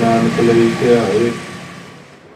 ਨਾਨਕ ਲਈ ਧਿਆਏ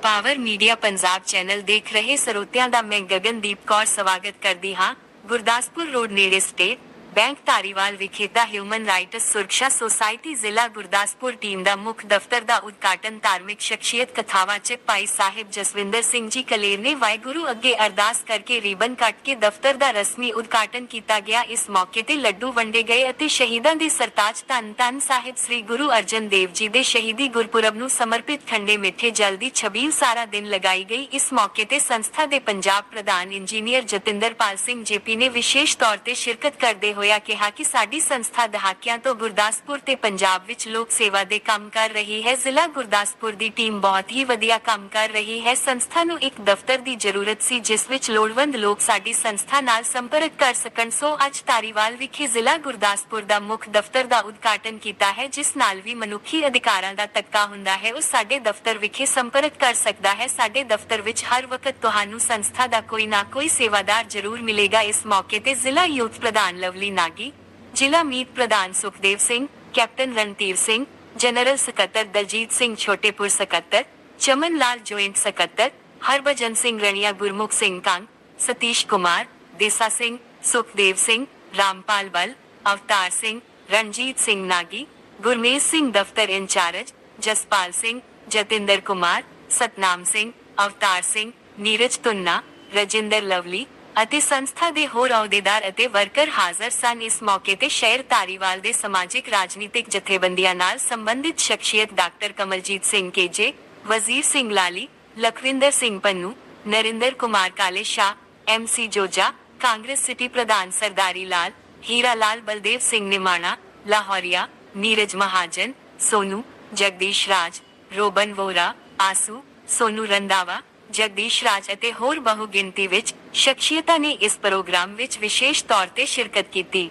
power media Punjab channel ਦੇਖ ਰਹੇ ਸਰੋਤਿਆਂ ਦਾ ਮੈਂ ਗਗਨਦੀਪ ਕੌਰ ਸਵਾਗਤ ਕਰਦੀ ਹਾਂ ਗੁਰਦਾਸਪੁਰ ਰੋਡ ਨੇੜੇ ਸਟੇਟ ਬੈਂਕ ਧਾਰੀਵਾਲ ਵਿਖੇ ਦਾ ਹਿਊਮਨ ਰਾਈਟਸ ਸੁਰੱਖਿਆ ਸੁਸਾਇਟੀ ਜ਼ਿਲ੍ਹਾ ਗੁਰਦਾਸਪੁਰ ਟੀਮ ਦਾ ਮੁੱਖ ਦਫ਼ਤਰ ਦਾ ਉਦਘਾਟਨ ਧਾਰਮਿਕ ਸ਼ਖਸੀਅਤ ਕਥਾਵਾਂ ਚ ਭਾਈ ਸਾਹਿਬ ਜਸਵਿੰਦਰ ਸਿੰਘ ਜੀ ਕਲੇਰ ਨੇ ਵਾਹਿਗੁਰੂ ਅੱਗੇ ਅਰਦਾਸ ਕਰਕੇ ਰੀਬਨ ਕੱਟ ਕੇ ਦਫ਼ਤਰ ਦਾ ਰਸਮੀ ਉਦਘਾਟਨ ਕੀਤਾ ਗਿਆ। ਇਸ ਮੌਕੇ ਤੇ ਲੱਡੂ ਵੰਡੇ ਗਏ ਅਤੇ ਸ਼ਹੀਦਾਂ ਦੇ ਸਰਤਾਜ ਧੰਨ ਧੰਨ ਸਾਹਿਬ ਸ੍ਰੀ ਗੁਰੂ ਅਰਜਨ ਦੇਵ ਜੀ ਦੇ ਸ਼ਹੀਦੀ ਗੁਰਪੁਰਬ ਨੂੰ ਸਮਰਪਿਤ ਖੰਡੇ ਮਿੱਠੇ ਜਲ ਦੀ ਛਬੀਲ ਸਾਰਾ ਦਿਨ ਲਗਾਈ ਗਈ। ਇਸ ਮੌਕੇ ਤੇ ਸੰਸਥਾ ਦੇ ਪੰਜਾਬ ਪ੍ਰਧਾਨ ਇੰਜੀਨੀਅਰ ਜਤਿੰਦਰਪਾਲ ਸਿੰਘ ਜੇਪੀ ਨੇ ਵਿਸ਼ੇਸ਼ ਤੌਰ ਤੇ ਸ਼ਿਰਕਤ ਕਰਦੇ ਹੋਇਆ ਕਿਹਾ ਕਿ ਸਾਡੀ ਸੰਸਥਾ ਦਹਾਕਿਆਂ ਤੋਂ ਗੁਰਦਾਸਪੁਰ ਤੇ ਪੰਜਾਬ ਵਿੱਚ ਲੋਕ ਸੇਵਾ ਦੇ ਕੰਮ ਕਰ ਰਹੀ ਹੈ। ਜ਼ਿਲ੍ਹਾ ਗੁਰਦਾਸਪੁਰ ਦੀ ਟੀਮ ਬਹੁਤ ਹੀ ਵਧੀਆ ਕੰਮ ਕਰ ਰਹੀ ਹੈ। ਸੰਸਥਾ ਨੂੰ ਇੱਕ ਦਫ਼ਤਰ ਦੀ ਜ਼ਰੂਰਤ ਸੀ, ਜਿਸ ਵਿੱਚ ਲੋੜਵੰਦ ਲੋਕ ਸਾਡੀ ਸੰਸਥਾ ਨਾਲ ਸੰਪਰਕ ਕਰ ਸਕਣ। ਸੋ ਅੱਜ ਤਾਰੀਵਾਲ ਵਿਖੇ ਜ਼ਿਲ੍ਹਾ ਗੁਰਦਾਸਪੁਰ ਦਾ ਮੁੱਖ ਦਫ਼ਤਰ ਦਾ ਉਦਘਾਟਨ ਕੀਤਾ ਹੈ, ਜਿਸ ਨਾਲ ਵੀ ਮਨੁੱਖੀ ਅਧਿਕਾਰਾਂ ਦਾ ਤੱਕਾ ਹੁੰਦਾ ਹੈ। ਉਹ ਸਾਡੇ ਦਫ਼ਤਰ ਵਿਖੇ ਸੰਪਰਕ ਕਰ ਸਕਦਾ ਹੈ। ਸਾਡੇ ਦਫ਼ਤਰ ਵਿੱਚ ਹਰ ਵਕਤ ਤੁਹਾਨੂੰ ਸੰਸਥਾ ਦਾ ਕੋਈ ਨਾ ਕੋਈ ਸੇਵਾਦਾਰ ਜ਼ਰੂਰ ਮਿਲੇਗਾ। ਇਸ ਮੌਕੇ ਤੇ ਜ਼ਿਲ੍ਹਾ ਯੂਥ ਪ੍ਰਧਾਨ ਲਵਲੀ ਨਾਗੀ ਜ਼ਿਲ੍ਹਾ ਮੀਤ ਪ੍ਰਧਾਨ ਸੁਖਦੇਵ ਸਿੰਘ ਕੈਪਟਨ ਰਣਧੀਰ ਸਿੰਘ ਜਨਰਲ ਸਕੱਤਰ ਦਲਜੀਤ ਸਿੰਘ ਛੋਟੇਪੁਰ ਸਕੱਤਰ ਚਮਨ ਲਾਲ ਜੋਇੰਟ ਸਕੱਤਰ ਹਰਭਜਨ ਸਿੰਘ ਰਣੀਆ ਗੁਰਮੁਖ ਸਿੰਘ ਕੰਗ ਸਤੀਸ਼ ਕੁਮਾਰ ਦੇਸਾ ਸਿੰਘ ਸੁਖਦੇਵ ਸਿੰਘ ਰਾਮਪਾਲ ਬਲ ਅਵਤਾਰ ਸਿੰਘ ਰਣਜੀਤ ਸਿੰਘ ਨਾਗੀ ਗੁਰਮੇਸ਼ ਸਿੰਘ ਦਫ਼ਤਰ ਇੰਚਾਰਜ ਜਸਪਾਲ ਸਿੰਘ ਜਤਿੰਦਰ ਕੁਮਾਰ ਸਤਨਾਮ ਸਿੰਘ ਅਵਤਾਰ ਸਿੰਘ ਨੀਰਜ ਤੁੰਨਾ ਰਜਿੰਦਰ ਲਵਲੀ ਅਤੇ ਸੰਸਥਾ ਦੇ ਹੋਰ ਅਹੁਦੇਦਾਰ ਅਤੇ ਵਰਕਰ ਹਾਜ਼ਰ ਸਨ। ਇਸ ਮੌਕੇ ਤੇ ਸ਼ਹਿਰ ਧਾਰੀਵਾਲ ਦੇ ਸਮਾਜਿਕ, ਰਾਜਨੀਤਿਕ ਜਥੇਬੰਦੀਆਂ ਨਾਲ ਸੰਬੰਧਿਤ ਸ਼ਖਸੀਅਤ doctor Kamaljit Singh KJ, Wazir Singh Lali, Lakhwinder Singh Pannu, Narinder Kumar Kale Shah MC Joja, Congress city ਪ੍ਰਧਾਨ ਸਰਦਾਰੀ ਲਾਲ, ਹੀਰਾ ਲਾਲ ਬਲਦੇਵ ਸਿੰਘ ਨਿਮਾਣਾ, ਲਾਹੌਰੀਆ, ਨੀਰਜ ਮਹਾਜਨ, ਸੋਨੂ, ਜਗਦੀਸ਼ ਰਾਜ, ਰੋਬਨ ਵੋਰਾ ਆਸੂ, ਸੋਨੂ ਰੰਦਾਵਾ ਜਗਦੀਸ਼ ਰਾਜ ਅਤੇ ਹੋਰ ਬਹੁ ਗਿਣਤੀ ਵਿੱਚ ਸ਼ਖਸੀਅਤਾਂ ਨੇ ਇਸ ਪ੍ਰੋਗਰਾਮ ਵਿੱਚ ਵਿਸ਼ੇਸ਼ ਤੌਰ ਤੇ ਸ਼ਿਰਕਤ ਕੀਤੀ।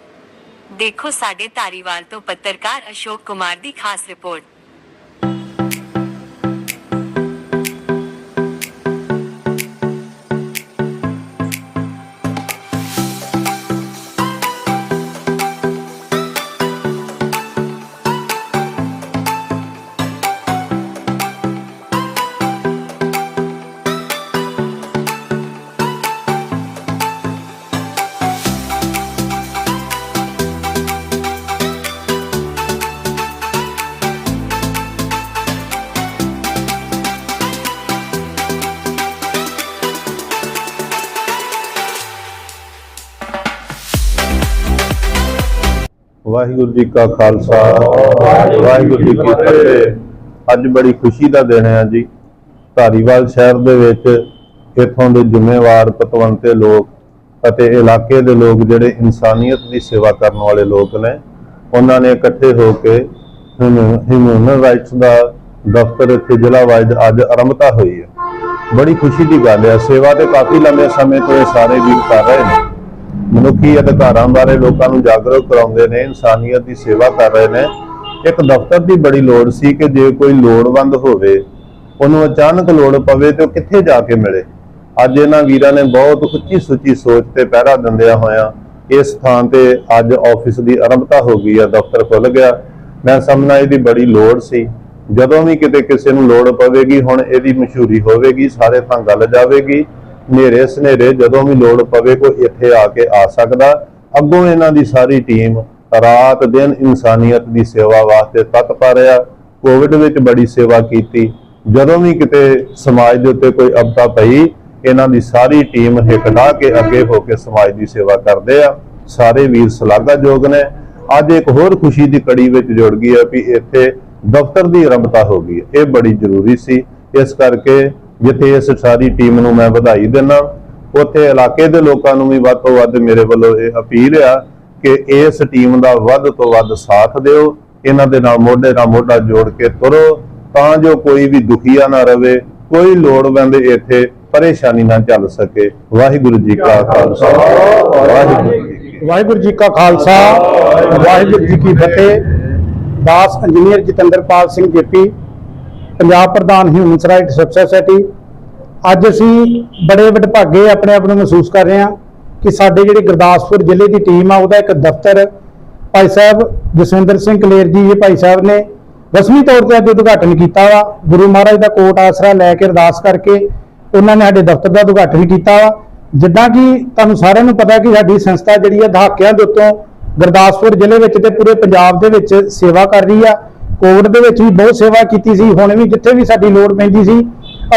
ਦੇਖੋ ਸਾਡੇ ਧਾਰੀਵਾਲ ਤੋਂ ਪੱਤਰਕਾਰ ਅਸ਼ੋਕ ਕੁਮਾਰ ਦੀ ਖਾਸ ਰਿਪੋਰਟ। ਵਾਹਿਗੁਰੂ ਜੀ ਕਾ ਖਾਲਸਾ, ਵਾਹਿਗੁਰੂ ਜੀ ਕੀ ਫਤਿਹ। ਅੱਜ ਬੜੀ ਖੁਸ਼ੀ ਦਾ ਦਿਨ ਹੈ ਜੀ। ਧਾਰੀਵਾਲ ਸ਼ਹਿਰ ਦੇ ਵਿੱਚ ਇੱਥੋਂ ਦੇ ਜ਼ਿੰਮੇਵਾਰ ਪਤਵੰਤੇ ਲੋਕ ਅਤੇ ਇਲਾਕੇ ਦੇ ਲੋਕ ਜਿਹੜੇ ਇਨਸਾਨੀਅਤ ਦੀ ਸੇਵਾ ਕਰਨ ਵਾਲੇ ਲੋਕ ਨੇ, ਉਹਨਾਂ ਨੇ ਇਕੱਠੇ ਹੋ ਕੇ ਹਿਊਮਨ ਰਾਈਟਸ ਦਾ ਦਫ਼ਤਰ ਇੱਥੇ ਜ਼ਿਲ੍ਹਾ ਵਾਈਜ਼ ਅੱਜ ਆਰੰਭਤਾ ਹੋਈ ਹੈ। ਬੜੀ ਖੁਸ਼ੀ ਦੀ ਗੱਲ ਹੈ। ਸੇਵਾ ਤੇ ਕਾਫੀ ਲੰਬੇ ਸਮੇਂ ਤੋਂ ਇਹ ਸਾਰੇ ਵੀਰ ਕਰ ਰਹੇ ਨੇ। ਮਨੁੱਖੀ ਅਧਿਕਾਰਾਂ ਬਾਰੇ ਲੋਕਾਂ ਨੂੰ ਜਾਗਰੂਕ ਕਰਾਉਂਦੇ ਨੇ, ਇਨਸਾਨੀਅਤ ਦੀ ਸੇਵਾ ਕਰ ਰਹੇ ਨੇ। ਇੱਕ ਦਫ਼ਤਰ ਦੀ ਬੜੀ ਲੋੜ ਸੀ ਕਿ ਜੇ ਕੋਈ ਲੋੜਵੰਦ ਹੋਵੇ, ਉਹਨੂੰ ਅਚਾਨਕ ਲੋੜ ਪਵੇ ਤੇ ਉਹ ਕਿੱਥੇ ਜਾ ਕੇ ਮਿਲੇ। ਅੱਜ ਇਹਨਾਂ ਵੀਰਾਂ ਨੇ ਬਹੁਤ ਉੱਚੀ ਸੁੱਚੀ ਸੋਚ ਤੇ ਪਹਿਰਾ ਦਿੰਦਿਆਂ ਹੋਇਆਂ ਇਸ ਥਾਂ ਤੇ ਅੱਜ ਆਫਿਸ ਦੀ ਆਰੰਭਤਾ ਹੋ ਗਈ ਆ, ਦਫ਼ਤਰ ਖੁੱਲ ਗਿਆ। ਮੈਂ ਸਮਝਣਾ ਇਹਦੀ ਬੜੀ ਲੋੜ ਸੀ। ਜਦੋਂ ਵੀ ਕਿਤੇ ਕਿਸੇ ਨੂੰ ਲੋੜ ਪਵੇਗੀ, ਹੁਣ ਇਹਦੀ ਮਸ਼ਹੂਰੀ ਹੋਵੇਗੀ, ਸਾਰੇ ਥਾਂ ਗੱਲ ਜਾਵੇਗੀ। ਨੇਰੇ ਸਨੇਰੇ ਜਦੋਂ ਵੀ ਲੋੜ ਪਵੇ ਕੋਈ ਇੱਥੇ ਆ ਕੇ ਆ ਸਕਦਾ। ਅੱਗੋਂ ਇਹਨਾਂ ਦੀ ਸਾਰੀ ਟੀਮ ਰਾਤ ਦਿਨ ਇਨਸਾਨੀਅਤ ਦੀ ਸੇਵਾ ਵਾਸਤੇ ਤਤਪਰ ਆ ਕੋਵਿਡ ਵਿੱਚ ਬੜੀ ਸੇਵਾ ਕੀਤੀ। ਜਦੋਂ ਵੀ ਕਿਤੇ ਸਮਾਜ ਦੇ ਉੱਤੇ ਕੋਈ ਅਬਤਾ ਪਈ, ਇਹਨਾਂ ਦੀ ਸਾਰੀ ਟੀਮ ਹਿੱਕਦਾ ਕੇ ਅੱਗੇ ਹੋ ਕੇ ਸਮਾਜ ਦੀ ਸੇਵਾ ਕਰਦੇ ਆ। ਸਾਰੇ ਵੀਰ ਸ਼ਲਾਘਾਯੋਗ ਨੇ। ਅੱਜ ਇੱਕ ਹੋਰ ਖੁਸ਼ੀ ਦੀ ਕੜੀ ਵਿੱਚ ਜੁੜ ਗਈ ਹੈ ਵੀ ਇੱਥੇ ਦਫ਼ਤਰ ਦੀ ਆਰੰਭਤਾ ਹੋ ਗਈ। ਹੈ ਇਹ ਬੜੀ ਜ਼ਰੂਰੀ ਸੀ। ਇਸ ਕਰਕੇ ਜਿੱਥੇ ਇਸ ਸਾਰੀ ਟੀਮ ਨੂੰ ਮੈਂ ਵਧਾਈ ਦਿੰਦਾ, ਉੱਥੇ ਇਲਾਕੇ ਦੇ ਲੋਕਾਂ ਨੂੰ ਵੀ ਵੱਧ ਤੋਂ ਵੱਧ ਮੇਰੇ ਵੱਲੋਂ ਇਹ ਅਪੀਲ ਆ ਕਿ ਇਸ ਟੀਮ ਦਾ ਵੱਧ ਤੋਂ ਵੱਧ ਸਾਥ ਦਿਓ, ਇਹਨਾਂ ਦੇ ਨਾਲ ਮੋਢੇ ਨਾਲ ਮੋਢਾ ਜੋੜ ਕੇ ਤੁਰੋ, ਤਾਂ ਜੋ ਕੋਈ ਵੀ ਦੁਖੀਆ ਨਾ ਰਵੇ, ਕੋਈ ਲੋੜਵੰਦ ਇੱਥੇ ਪਰੇਸ਼ਾਨੀ ਨਾ ਚੱਲ ਸਕੇ। ਵਾਹਿਗੁਰੂ ਜੀ ਕਾ ਖਾਲਸਾ, ਵਾਹਿਗੁਰੂ ਜੀ ਵਾਹਿਗੁਰੂ ਜੀ ਕਾ ਖਾਲਸਾ, ਵਾਹਿਗੁਰੂ ਜੀ ਕੀ ਫਤਿਹ। ਦਾਸ ਇੰਜੀਨੀਅਰ ਜਤਿੰਦਰਪਾਲ ਸਿੰਘ ਜੇਪੀ ਪੰਜਾਬ ਪ੍ਰਧਾਨ ਹਿਊਮਨ ਰਾਈਟ ਸੁਸਾਇਟੀ ਅੱਜ ਅਸੀਂ ਬੜੇ ਵਡਭਾਗੇ ਆਪਣੇ ਆਪ ਨੂੰ ਮਹਿਸੂਸ ਕਰ ਰਹੇ ਹਾਂ ਕਿ ਸਾਡੇ ਜਿਹੜੇ ਗੁਰਦਾਸਪੁਰ ਜ਼ਿਲ੍ਹੇ ਦੀ ਟੀਮ ਆ, ਉਹਦਾ ਇੱਕ ਦਫ਼ਤਰ ਭਾਈ ਸਾਹਿਬ ਜਸਵਿੰਦਰ ਸਿੰਘ ਕਲੇਰ ਜੀ, ਇਹ ਭਾਈ ਸਾਹਿਬ ਨੇ ਰਸਮੀ ਤੌਰ ਤੇ ਅੱਜ ਉਦਘਾਟਨ ਕੀਤਾ ਵਾ। ਗੁਰੂ ਮਹਾਰਾਜ ਦਾ ਕੋਟ ਆਸਰਾ ਲੈ ਕੇ ਅਰਦਾਸ ਕਰਕੇ ਉਹਨਾਂ ਨੇ ਸਾਡੇ ਦਫ਼ਤਰ ਦਾ ਉਦਘਾਟਨ ਕੀਤਾ ਵਾ। ਜਿੱਦਾਂ ਕਿ ਤੁਹਾਨੂੰ ਸਾਰਿਆਂ ਨੂੰ ਪਤਾ ਕਿ ਸਾਡੀ ਸੰਸਥਾ ਜਿਹੜੀ ਆ, ਦਹਾਕਿਆਂ ਦੇ ਉੱਤੋਂ ਗੁਰਦਾਸਪੁਰ ਜ਼ਿਲ੍ਹੇ ਵਿੱਚ ਤੇ ਪੂਰੇ ਪੰਜਾਬ ਦੇ ਵਿੱਚ ਸੇਵਾ ਕਰ ਰਹੀ ਆ। ਕੋਵਿਡ ਦੇ ਵਿੱਚ ਵੀ ਬਹੁਤ ਸੇਵਾ ਕੀਤੀ ਸੀ, ਹੁਣ ਵੀ ਜਿੱਥੇ ਵੀ ਸਾਡੀ ਲੋੜ ਪੈਂਦੀ ਸੀ,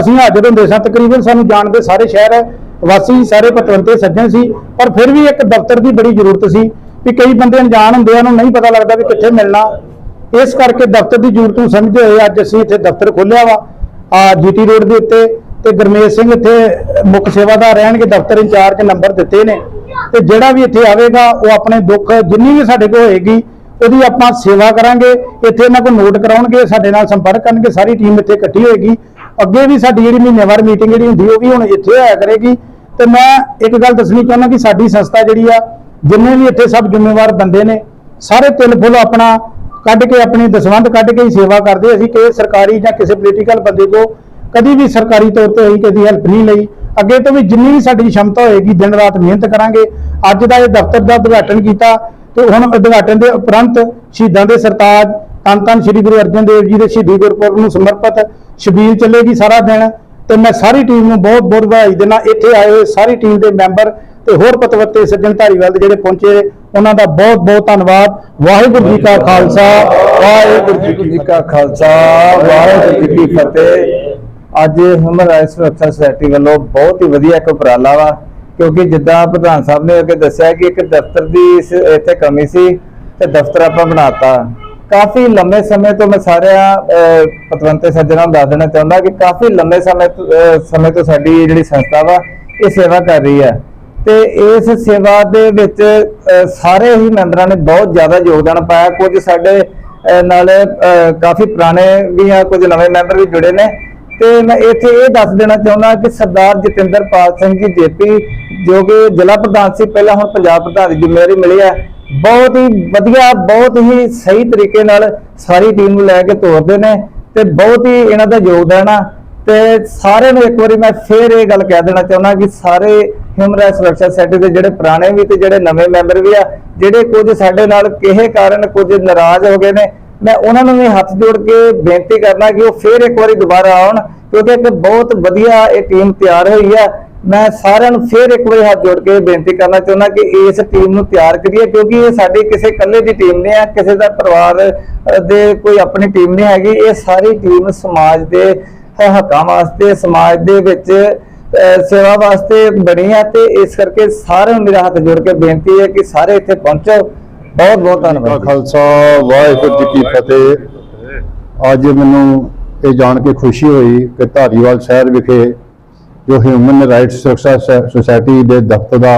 ਅਸੀਂ ਹਾਜ਼ਰ ਹੁੰਦੇ ਸਾਂ, ਤਕਰੀਬਨ ਸਾਨੂੰ ਜਾਣਦੇ ਸਾਰੇ ਸ਼ਹਿਰ, ਵਾਸੀ, ਸਾਰੇ ਪਤਵੰਤੇ ਸੱਜਣ ਸੀ, ਪਰ ਫਿਰ ਵੀ ਇੱਕ ਦਫ਼ਤਰ ਦੀ ਬੜੀ ਜ਼ਰੂਰਤ ਸੀ ਵੀ ਕਈ ਬੰਦੇ ਅਣਜਾਣ ਹੁੰਦੇ ਆ, ਉਹਨੂੰ ਨਹੀਂ ਪਤਾ ਲੱਗਦਾ ਵੀ ਕਿੱਥੇ ਮਿਲਣਾ। ਇਸ ਕਰਕੇ ਦਫ਼ਤਰ ਦੀ ਜ਼ਰੂਰਤ ਨੂੰ ਸਮਝਦੇ ਹੋਏ ਅੱਜ ਅਸੀਂ ਇੱਥੇ ਦਫ਼ਤਰ ਖੋਲ੍ਹਿਆ ਵਾ, ਆ ਜੀਟੀ ਰੋਡ ਦੇ ਉੱਤੇ, ਤੇ ਗੁਰਮੇਸ਼ ਸਿੰਘ ਇੱਥੇ ਮੁੱਖ ਸੇਵਾਦਾਰ ਰਹਿਣਗੇ, ਦਫ਼ਤਰ ਇੰਚਾਰਜ ਨੰਬਰ ਦਿੱਤੇ ਨੇ। ਤੇ ਜਿਹੜਾ ਵੀ ਇੱਥੇ ਆਵੇਗਾ, ਉਹ ਆਪਣੇ ਦੁੱਖ ਜਿੰਨੀ ਵੀ ਸਾਡੇ ਕੋਲ ਹੋਏਗੀ ਉਹਦੀ ਆਪਾਂ ਸੇਵਾ ਕਰਾਂਗੇ, ਇੱਥੇ ਇਹਨਾਂ ਕੋਲ ਨੋਟ ਕਰਾਉਣਗੇ, ਸਾਡੇ ਨਾਲ ਸੰਪਰਕ ਕਰਨਗੇ, ਸਾਰੀ ਟੀਮ ਇੱਥੇ ਇਕੱਠੀ ਹੋਏਗੀ। ਅੱਗੇ ਵੀ ਸਾਡੀ ਜਿਹੜੀ ਮਹੀਨੇਵਾਰ ਮੀਟਿੰਗ ਜਿਹੜੀ ਹੁੰਦੀ, ਉਹ ਵੀ ਹੁਣ ਇੱਥੇ ਹੋਇਆ ਕਰੇਗੀ। ਤੇ ਮੈਂ ਇੱਕ ਗੱਲ ਦੱਸਣੀ ਚਾਹੁੰਦਾ ਕਿ ਸਾਡੀ ਸੰਸਥਾ ਜਿਹੜੀ ਆ, ਜਿੰਨੇ ਵੀ ਇੱਥੇ ਸਭ ਜ਼ਿੰਮੇਵਾਰ ਬੰਦੇ ਨੇ, ਸਾਰੇ ਤਿਲ ਫੁੱਲ ਆਪਣਾ ਕੱਢ ਕੇ, ਆਪਣੀ ਦਸਵੰਧ ਕੱਢ ਕੇ ਹੀ ਸੇਵਾ ਕਰਦੇ। ਅਸੀਂ ਕਿਸੇ ਸਰਕਾਰੀ ਜਾਂ ਕਿਸੇ ਪੋਲੀਟੀਕਲ ਬੰਦੇ ਕੋ ਕਦੀ ਵੀ ਸਰਕਾਰੀ ਤੌਰ ਤੇ ਅਸੀਂ ਕਦੀ ਹੈਲਪ ਨਹੀਂ ਲਈ। ਅੱਗੇ ਤੋਂ ਵੀ ਜਿੰਨੀ ਵੀ ਸਾਡੀ ਸ਼ਮਤਾ ਹੋਏਗੀ, ਦਿਨ ਰਾਤ ਮਿਹਨਤ ਕਰਾਂਗੇ। ਅੱਜ ਦਾ ਇਹ ਦਫ਼ਤਰ ਦਾ ਉਦਘਾਟਨ ਕੀਤਾ। ਤੇ ਹੁਣ ਉਦਘਾਟਨ ਦੇ ਉਪਰੰਤ ਸ਼ਹੀਦਾਂ ਦੇ ਸਰਤਾਜ, ਧੰਨ ਧੰਨ ਸ੍ਰੀ ਗੁਰੂ ਅਰਜਨ ਦੇਵ ਜੀ ਦੇ ਸ਼ਹੀਦੀ ਗੁਰਪੁਰਬ ਨੂੰ ਸਮਰਪਿਤ ਸ਼ਬੀਲ ਚੱਲੇਗੀ ਸਾਰਾ ਦਿਨ ਤੇ ਮੈਂ ਸਾਰੀ ਟੀਮ ਨੂੰ ਬਹੁਤ ਬਹੁਤ ਵਧਾਈ ਦਿੰਦਾ। ਇੱਥੇ ਆਏ ਹੋਏ ਸਾਰੀ ਟੀਮ ਦੇ ਮੈਂਬਰ ਤੇ ਹੋਰ ਪਤਵੰਤੇ ਸੱਜਣ ਧਾਰੀਵਾਲ ਦੇ ਜਿਹੜੇ ਪਹੁੰਚੇ, ਉਹਨਾਂ ਦਾ ਬਹੁਤ ਬਹੁਤ ਧੰਨਵਾਦ। ਵਾਹਿਗੁਰੂ ਜੀ ਕਾ ਖਾਲਸਾ, ਵਾਹਿਗੁਰੂ ਜੀ ਕਾ ਖਾਲਸਾ, ਵਾਹਿਗੁਰੂ ਜੀ ਕੀ ਫਤਿਹ। ਅੱਜ ਹਿਊਮਨ ਰਾਈਟਸ ਸੁਰੱਖਿਆ ਸੁਸਾਇਟੀ ਵੱਲੋਂ ਬਹੁਤ ਹੀ ਵਧੀਆ ਇੱਕ ਉਪਰਾਲਾ ਵਾ। ਕਿਉਂਕਿ ਜਿੱਦਾਂ ਪ੍ਰਧਾਨ ਸਾਹਿਬ ਨੇ ਅੱਗੇ ਦੱਸਿਆ ਕਿ ਇੱਕ ਦਫ਼ਤਰ ਦੀ ਇਸ- ਇੱਥੇ ਕਮੀ ਸੀ ਤੇ ਦਫ਼ਤਰ ਆਪਾਂ ਬਣਾਤਾ। ਕਾਫੀ ਲੰਮੇ ਸਮੇਂ ਤੋਂ ਮੈਂ ਸਾਰਿਆਂ ਪਤਵੰਤੇ ਸੱਜਣਾਂ ਨੂੰ ਦੱਸ ਦੇਣਾ ਚਾਹੁੰਦਾ ਕਿ ਕਾਫੀ ਲੰਮੇ ਸਮੇਂ ਸਮੇਂ ਤੋਂ ਸਾਡੀ ਜਿਹੜੀ ਸੰਸਥਾ ਵਾ ਇਹ ਸੇਵਾ ਕਰ ਰਹੀ ਹੈ। ਤੇ ਇਸ ਸੇਵਾ ਦੇ ਵਿੱਚ ਸਾਰੇ ਹੀ ਮੈਂਬਰਾਂ ਨੇ ਬਹੁਤ ਜ਼ਿਆਦਾ ਯੋਗਦਾਨ ਪਾਇਆ। ਕੁਝ ਸਾਡੇ ਅਹ, ਨਾਲ ਅਹ, ਕਾਫੀ ਪੁਰਾਣੇ ਵੀ ਆ ਕੁਝ ਨਵੇਂ ਮੈਂਬਰ ਵੀ ਜੁੜੇ ਨੇ। ਤੇ ਮੈਂ ਇੱਥੇ ਇਹ ਦੱਸ ਦੇਣਾ ਚਾਹੁੰਦਾ ਕਿ ਸਰਦਾਰ ਜਤਿੰਦਰਪਾਲ ਸਿੰਘ ਜੀ, ਜੇਪੀ, ਜੋ ਕਿ ਜ਼ਿਲ੍ਹਾ ਪ੍ਰਧਾਨ ਸੀ, ਪਹਿਲਾਂ ਹੁਣ ਪੰਜਾਬ ਪ੍ਰਧਾਨ ਦੀ ਜ਼ਿੰਮੇਵਾਰੀ ਮਿਲੀ ਹੈ। ਬਹੁਤ ਹੀ ਵਧੀਆ, ਬਹੁਤ ਹੀ ਸਹੀ ਤਰੀਕੇ ਨਾਲ ਸਾਰੀ ਟੀਮ ਨੂੰ ਲੈ ਕੇ ਤੋਰਦੇ ਨੇ ਤੇ ਬਹੁਤ ਹੀ ਇਹਨਾਂ ਦਾ ਯੋਗਦਾਨ ਆ। ਤੇ ਸਾਰਿਆਂ ਨੂੰ ਇੱਕ ਵਾਰੀ ਮੈਂ ਫੇਰ ਇਹ ਗੱਲ ਕਹਿ ਦੇਣਾ ਚਾਹੁੰਦਾ ਕਿ ਸਾਰੇ ਹਿਊਮਨ ਰਾਈਟਸ ਸੁਰੱਖਿਆ ਸੈਂਟਰ ਦੇ ਜਿਹੜੇ ਪੁਰਾਣੇ ਵੀ ਤੇ ਜਿਹੜੇ ਨਵੇਂ ਮੈਂਬਰ ਵੀ ਆ, ਜਿਹੜੇ ਕੁਝ ਸਾਡੇ ਨਾਲ ਕਿਸੇ ਕਾਰਨ ਕੁਝ ਨਾਰਾਜ਼ ਹੋ ਗਏ ਨੇ ਮੈਂ ਉਹਨਾਂ ਨੂੰ ਵੀ ਹੱਥ ਜੋੜ ਕੇ ਬੇਨਤੀ ਕਰਨਾ ਕਿ ਉਹ ਫੇਰ ਇੱਕ ਵਾਰੀ ਦੁਬਾਰਾ ਆਉਣ, ਕਿਉਂਕਿ ਇੱਕ ਬਹੁਤ ਵਧੀਆ ਇਹ ਟੀਮ ਤਿਆਰ ਹੋਈ ਆ ਮੈਂ ਸਾਰਿਆਂ ਨੂੰ ਫੇਰ ਇੱਕ ਵਾਰੀ ਹੱਥ ਜੋੜ ਕੇ ਬੇਨਤੀ ਕਰਨਾ ਚਾਹੁੰਦਾ ਕਿ ਇਸ ਟੀਮ ਨੂੰ ਤਿਆਰ ਕਰੀਏ, ਕਿਉਂਕਿ ਇਹ ਸਾਡੀ ਕਿਸੇ ਇਕੱਲੇ ਦੀ ਟੀਮ ਨਹੀਂ ਆ ਕਿਸੇ ਦਾ ਪਰਿਵਾਰ ਦੇ ਕੋਈ ਆਪਣੀ ਟੀਮ ਨਹੀਂ ਹੈਗੀ। ਇਹ ਸਾਰੀ ਟੀਮ ਸਮਾਜ ਦੇ ਹੱਕਾਂ ਵਾਸਤੇ, ਸਮਾਜ ਦੇ ਵਿੱਚ ਸੇਵਾ ਵਾਸਤੇ ਬਣੀ ਆ ਤੇ ਇਸ ਕਰਕੇ ਸਾਰਿਆਂ ਨੂੰ ਮੇਰਾ ਹੱਥ ਜੋੜ ਕੇ ਬੇਨਤੀ ਹੈ ਕਿ ਸਾਰੇ ਇੱਥੇ ਪਹੁੰਚੋ। ਬਹੁਤ ਬਹੁਤ ਧੰਨਵਾਦ। ਖਾਲਸਾ, ਵਾਹਿਗੁਰੂ ਜੀ ਕੀ ਫਤਿਹ। ਅੱਜ ਮੈਨੂੰ ਇਹ ਜਾਣ ਕੇ ਖੁਸ਼ੀ ਹੋਈ ਕਿ ਧਾਰੀਵਾਲ ਸ਼ਹਿਰ ਵਿਖੇ ਜੋ ਹਿਊਮਨ ਰਾਈਟਸ ਸੁਰੱਖਿਆ ਸੁਸਾਇਟੀ ਦੇ ਦਫ਼ਤਰ ਦਾ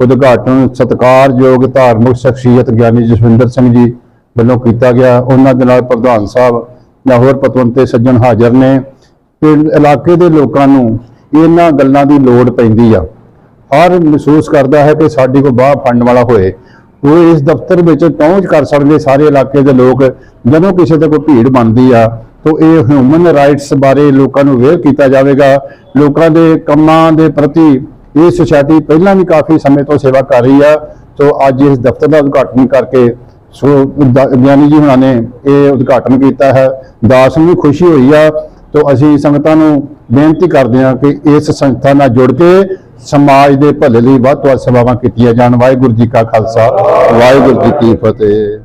ਉਦਘਾਟਨ ਸਤਿਕਾਰਯੋਗ ਧਾਰਮਿਕ ਸ਼ਖਸੀਅਤ ਗਿਆਨੀ ਜਸਵਿੰਦਰ ਸਿੰਘ ਜੀ ਵੱਲੋਂ ਕੀਤਾ ਗਿਆ। ਉਹਨਾਂ ਦੇ ਨਾਲ ਪ੍ਰਧਾਨ ਸਾਹਿਬ ਜਾਂ ਹੋਰ ਪਤਵੰਤੇ ਸੱਜਣ ਹਾਜ਼ਰ ਨੇ। ਪਿੰਡ, ਇਲਾਕੇ ਦੇ ਲੋਕਾਂ ਨੂੰ ਇਹਨਾਂ ਗੱਲਾਂ ਦੀ ਲੋੜ ਪੈਂਦੀ ਆ। ਹਰ ਮਹਿਸੂਸ ਕਰਦਾ ਹੈ ਕਿ ਸਾਡੀ ਕੋ ਬਾਹ ਫੰਡ ਵਾਲਾ ਹੋਏ। ਉਹ ਇਸ ਦਫ਼ਤਰ ਵਿੱਚ ਪਹੁੰਚ ਕਰ ਸਕਦੇ ਸਾਰੇ ਇਲਾਕੇ ਦੇ ਲੋਕ, ਜਦੋਂ ਕਿਸੇ ਤੇ ਕੋਈ ਭੀੜ ਬਣਦੀ ਆ, ਤਾਂ ਇਹ ਹਿਊਮਨ ਰਾਈਟਸ ਬਾਰੇ ਲੋਕਾਂ ਨੂੰ ਅਵੇਅਰ ਕੀਤਾ ਜਾਵੇਗਾ। ਲੋਕਾਂ ਦੇ ਕੰਮਾਂ ਦੇ ਪ੍ਰਤੀ ਇਹ ਸੁਸਾਇਟੀ ਪਹਿਲਾਂ ਵੀ ਕਾਫੀ ਸਮੇਂ ਤੋਂ ਸੇਵਾ ਕਰ ਰਹੀ ਆ ਸੋ ਅੱਜ ਇਸ ਦਫ਼ਤਰ ਦਾ ਉਦਘਾਟਨ ਕਰਕੇ ਸੋ ਦ- ਗਿਆਨੀ ਜੀ ਹੁਣਾਂ ਨੇ ਇਹ ਉਦਘਾਟਨ ਕੀਤਾ ਹੈ। ਦਾਸ ਨੂੰ ਵੀ ਖੁਸ਼ੀ ਹੋਈ ਆ, ਤੋ ਅਸੀਂ ਸੰਗਤਾਂ ਨੂੰ ਬੇਨਤੀ ਕਰਦੇ ਹਾਂ ਕਿ ਇਸ ਸੰਸਥਾ ਨਾਲ ਜੁੜ ਕੇ ਸਮਾਜ ਦੇ ਭਲੇ ਲਈ ਵੱਧ ਤੋਂ ਵੱਧ ਸੇਵਾਵਾਂ ਕੀਤੀਆਂ ਜਾਣ। ਵਾਹਿਗੁਰੂ ਜੀ ਕਾ ਖਾਲਸਾ, ਵਾਹਿਗੁਰੂ ਜੀ ਕੀ ਫਤਿਹ।